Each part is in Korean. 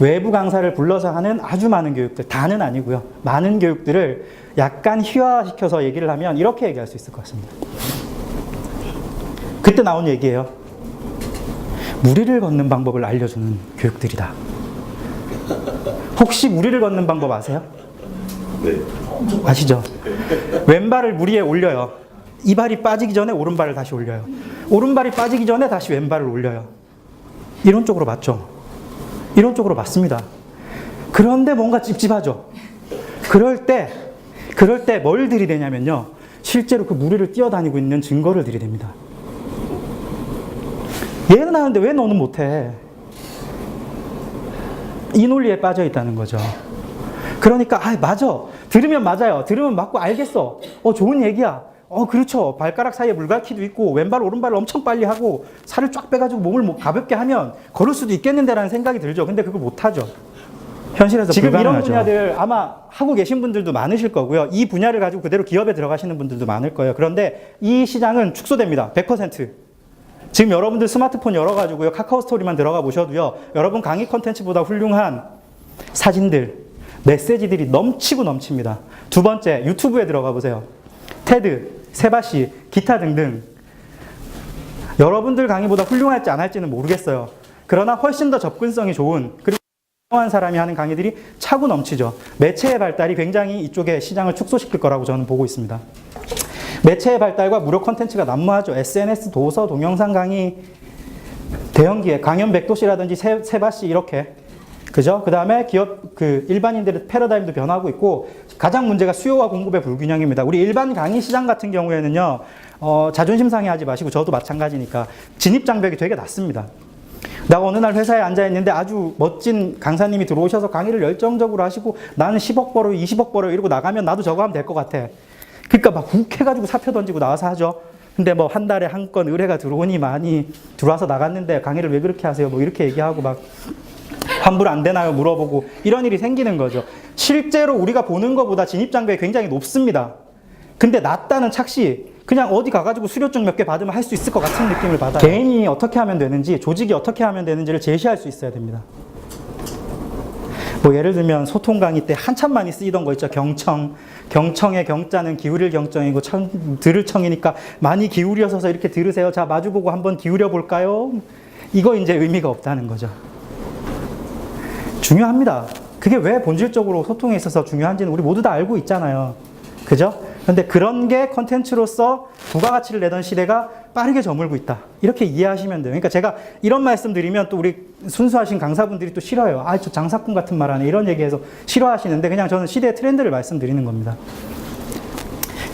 외부 강사를 불러서 하는 아주 많은 교육들, 다는 아니고요. 많은 교육들을 약간 희화시켜서 얘기를 하면 이렇게 얘기할 수 있을 것 같습니다. 그때 나온 얘기예요. 무리를 걷는 방법을 알려주는 교육들이다. 혹시 무리를 걷는 방법 아세요? 네. 아시죠? 왼발을 무리에 올려요. 이 발이 빠지기 전에 오른발을 다시 올려요. 오른발이 빠지기 전에 다시 왼발을 올려요. 이런 쪽으로 맞죠? 이런 쪽으로 맞습니다. 그런데 뭔가 찝찝하죠? 그럴 때, 그럴 때 뭘 들이대냐면요. 실제로 그 무리를 뛰어다니고 있는 증거를 들이댑니다. 얘는 하는데 왜 너는 못해? 이 논리에 빠져 있다는 거죠. 그러니까 아 맞아 들으면 맞아요 들으면 맞고 알겠어 어 좋은 얘기야 어 그렇죠. 발가락 사이에 물갈퀴도 있고 왼발 오른발을 엄청 빨리 하고 살을 쫙 빼가지고 몸을 뭐 가볍게 하면 걸을 수도 있겠는데라는 생각이 들죠. 근데 그걸 못하죠. 현실에서 지금 이런 분야들 아마 하고 계신 분들도 많으실 거고요. 이 분야를 가지고 그대로 기업에 들어가시는 분들도 많을 거예요. 그런데 이 시장은 축소됩니다. 100% 지금 여러분들 스마트폰 열어가지고요. 카카오 스토리만 들어가 보셔도요. 여러분 강의 컨텐츠보다 훌륭한 사진들 메시지들이 넘치고 넘칩니다. 두 번째, 유튜브에 들어가 보세요. 테드, 세바시, 기타 등등. 여러분들 강의보다 훌륭할지 안 할지는 모르겠어요. 그러나 훨씬 더 접근성이 좋은, 그리고 훌륭한 사람이 하는 강의들이 차고 넘치죠. 매체의 발달이 굉장히 이쪽에 시장을 축소시킬 거라고 저는 보고 있습니다. 매체의 발달과 무료 콘텐츠가 난무하죠. SNS, 도서, 동영상 강의, 대형기획, 강연 백도시라든지 세, 세바시 이렇게 그죠? 그 다음에 기업, 그 일반인들의 패러다임도 변하고 있고 가장 문제가 수요와 공급의 불균형입니다. 우리 일반 강의 시장 같은 경우에는요, 어, 자존심 상해하지 마시고 저도 마찬가지니까 진입 장벽이 되게 낮습니다. 내가 어느 날 회사에 앉아 있는데 아주 멋진 강사님이 들어오셔서 강의를 열정적으로 하시고 나는 10억 벌어, 20억 벌어 이러고 나가면 나도 저거 하면 될 것 같아. 그러니까 막 욱해가지고 사표 던지고 나와서 하죠. 근데 뭐 한 달에 한 건 의뢰가 들어오니 많이 들어와서 나갔는데 강의를 왜 그렇게 하세요? 뭐 이렇게 얘기하고 막 환불 안 되나요? 물어보고 이런 일이 생기는 거죠. 실제로 우리가 보는 것보다 진입 장벽이 굉장히 높습니다. 근데 낮다는 착시 그냥 어디 가가지고 수료증 몇 개 받으면 할 수 있을 것 같은 느낌을 받아요. 개인이 어떻게 하면 되는지 조직이 어떻게 하면 되는지를 제시할 수 있어야 됩니다. 뭐 예를 들면 소통 강의 때 한참 많이 쓰이던 거 있죠. 경청. 경청의 경자는 기울일 경청이고 청, 들을 청이니까 많이 기울여서서 이렇게 들으세요. 자, 마주보고 한번 기울여 볼까요? 이거 이제 의미가 없다는 거죠. 중요합니다. 그게 왜 본질적으로 소통에 있어서 중요한지는 우리 모두 다 알고 있잖아요. 그죠? 근데 그런 게 컨텐츠로서 부가가치를 내던 시대가 빠르게 저물고 있다. 이렇게 이해하시면 돼요. 그러니까 제가 이런 말씀 드리면 또 우리 순수하신 강사분들이 또 싫어요. 아, 저 장사꾼 같은 말 하네. 이런 얘기해서 싫어하시는데 그냥 저는 시대의 트렌드를 말씀드리는 겁니다.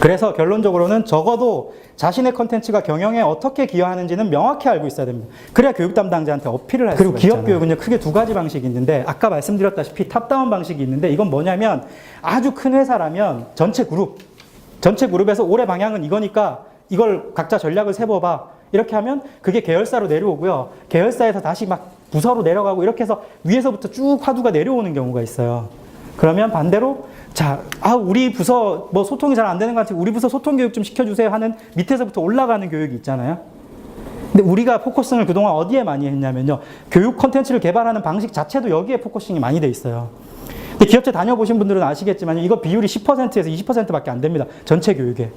그래서 결론적으로는 적어도 자신의 컨텐츠가 경영에 어떻게 기여하는지는 명확히 알고 있어야 됩니다. 그래야 교육 담당자한테 어필을 할 그리고 수가 기업 있잖아요. 교육은요 크게 두 가지 방식이 있는데 아까 말씀드렸다시피 탑다운 방식이 있는데 이건 뭐냐면 아주 큰 회사라면 전체 그룹 전체 그룹에서 올해 방향은 이거니까 이걸 각자 전략을 세워봐 이렇게 하면 그게 계열사로 내려오고요 계열사에서 다시 막 부서로 내려가고 이렇게 해서 위에서부터 쭉 화두가 내려오는 경우가 있어요. 그러면 반대로 자, 아, 우리 부서 뭐 소통이 잘 안 되는 것 같아요. 우리 부서 소통 교육 좀 시켜주세요 하는 밑에서부터 올라가는 교육이 있잖아요. 근데 우리가 포커싱을 그동안 어디에 많이 했냐면요. 교육 콘텐츠를 개발하는 방식 자체도 여기에 포커싱이 많이 돼 있어요. 근데 기업체 다녀보신 분들은 아시겠지만 이거 비율이 10%에서 20%밖에 안 됩니다. 전체 교육에.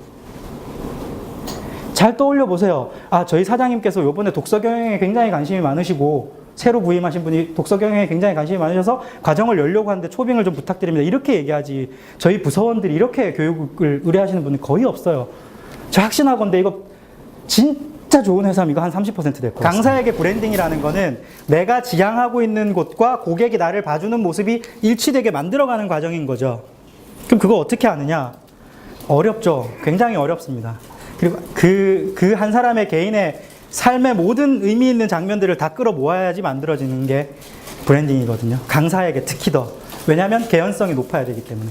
잘 떠올려 보세요. 아, 저희 사장님께서 요번에 독서 경영에 굉장히 관심이 많으시고 새로 부임하신 분이 독서 경영에 굉장히 관심이 많으셔서 과정을 열려고 하는데 초빙을 좀 부탁드립니다. 이렇게 얘기하지. 저희 부서원들이 이렇게 교육을 의뢰하시는 분이 거의 없어요. 저 확신하건데 이거 진짜 좋은 회사면 이거 한 30%될 거예요. 강사에게 브랜딩이라는 거는 내가 지향하고 있는 곳과 고객이 나를 봐주는 모습이 일치되게 만들어가는 과정인 거죠. 그럼 그거 어떻게 하느냐? 어렵죠. 굉장히 어렵습니다. 그리고 그, 그 한 사람의 개인의 삶의 모든 의미 있는 장면들을 다 끌어 모아야지 만들어지는 게 브랜딩이거든요. 강사에게 특히 더. 왜냐하면 개연성이 높아야 되기 때문에.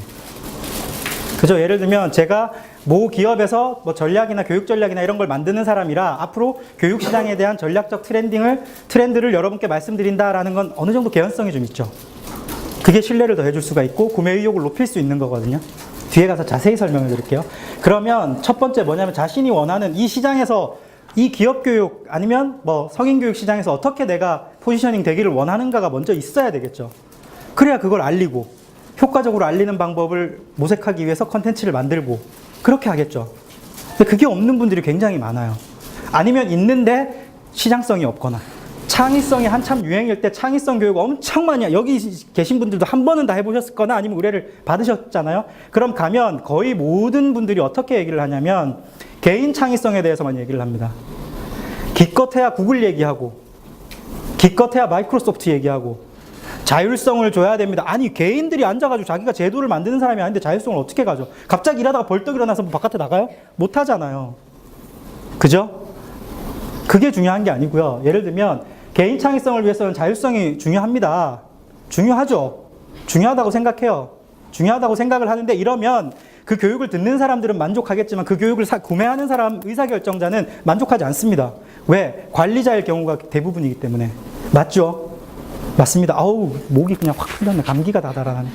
그죠? 예를 들면 제가 모 기업에서 뭐 전략이나 교육 전략이나 이런 걸 만드는 사람이라 앞으로 교육 시장에 대한 전략적 트렌딩을 트렌드를 여러분께 말씀드린다라는 건 어느 정도 개연성이 좀 있죠. 그게 신뢰를 더해줄 수가 있고 구매 의욕을 높일 수 있는 거거든요. 뒤에 가서 자세히 설명을 드릴게요. 그러면 첫 번째 뭐냐면 자신이 원하는 이 시장에서 이 기업 교육 아니면 뭐 성인 교육 시장에서 어떻게 내가 포지셔닝 되기를 원하는가가 먼저 있어야 되겠죠. 그래야 그걸 알리고 효과적으로 알리는 방법을 모색하기 위해서 컨텐츠를 만들고 그렇게 하겠죠. 근데 그게 없는 분들이 굉장히 많아요. 아니면 있는데 시장성이 없거나 창의성이 한참 유행일 때 창의성 교육 엄청 많이 하- 여기 계신 분들도 한 번은 다 해보셨거나 아니면 의뢰를 받으셨잖아요. 그럼 가면 거의 모든 분들이 어떻게 얘기를 하냐면 개인 창의성에 대해서만 얘기를 합니다. 기껏해야 구글 얘기하고 기껏해야 마이크로소프트 얘기하고 자율성을 줘야 됩니다. 아니 개인들이 앉아가지고 자기가 제도를 만드는 사람이 아닌데 자율성을 어떻게 가져? 갑자기 일하다가 벌떡 일어나서 뭐 바깥에 나가요? 못 하잖아요. 그죠? 그게 중요한 게 아니고요. 예를 들면 개인 창의성을 위해서는 자율성이 중요합니다. 중요하죠. 중요하다고 생각해요. 중요하다고 생각을 하는데 이러면 그 교육을 듣는 사람들은 만족하겠지만 그 교육을 사- 구매하는 사람 의사결정자는 만족하지 않습니다. 왜? 관리자일 경우가 대부분이기 때문에. 맞죠? 맞습니다. 아우, 목이 그냥 확 풀렸네. 감기가 다 달아나네.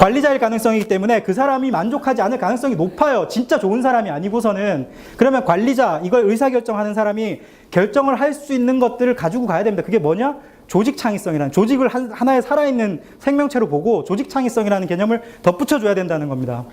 관리자일 가능성이기 때문에 그 사람이 만족하지 않을 가능성이 높아요. 진짜 좋은 사람이 아니고서는. 그러면 관리자, 이걸 의사결정하는 사람이 결정을 할 수 있는 것들을 가지고 가야 됩니다. 그게 뭐냐? 조직 창의성이라는, 조직을 한- 하나의 살아있는 생명체로 보고 조직 창의성이라는 개념을 덧붙여줘야 된다는 겁니다.